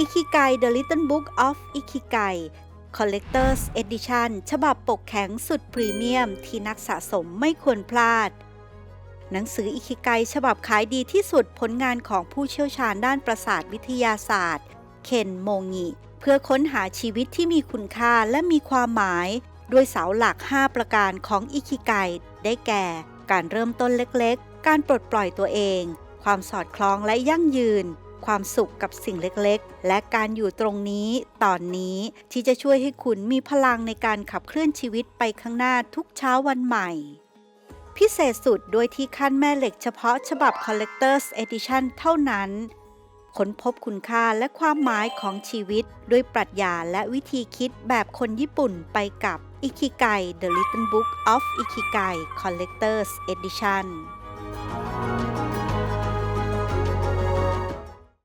อิคิไก The Little Book of Ikigai Collector's Edition ฉบับปกแข็งสุดพรีเมียมที่นักสะสมไม่ควรพลาด หนังสืออิคิไกฉบับขายดีที่สุดผลงานของผู้เชี่ยวชาญด้านประสาทวิทยาศาสตร์ เคนโมงิ เพื่อค้นหาชีวิตที่มีคุณค่าและมีความหมาย ด้วยเสาหลัก 5 ประการของอิคิไกได้แก่ การเริ่มต้นเล็กๆ การปลดปล่อยตัวเอง ความสอดคล้องและยั่งยืน ความสุขกับสิ่งเล็กๆ และการอยู่ตรงนี้ตอนนี้ที่จะช่วยให้คุณมีพลังในการขับเคลื่อนชีวิตไปข้างหน้าทุกเช้าวันใหม่ พิเศษสุดด้วยที่ขั้นแม่เหล็กเฉพาะฉบับ Collector's Edition เท่านั้นค้นพบคุณค่าและความหมายของชีวิต ด้วยปรัชญาและวิธีคิดแบบคนญี่ปุ่นไปกับ Ikigai The Little Book of Ikigai Collector's Edition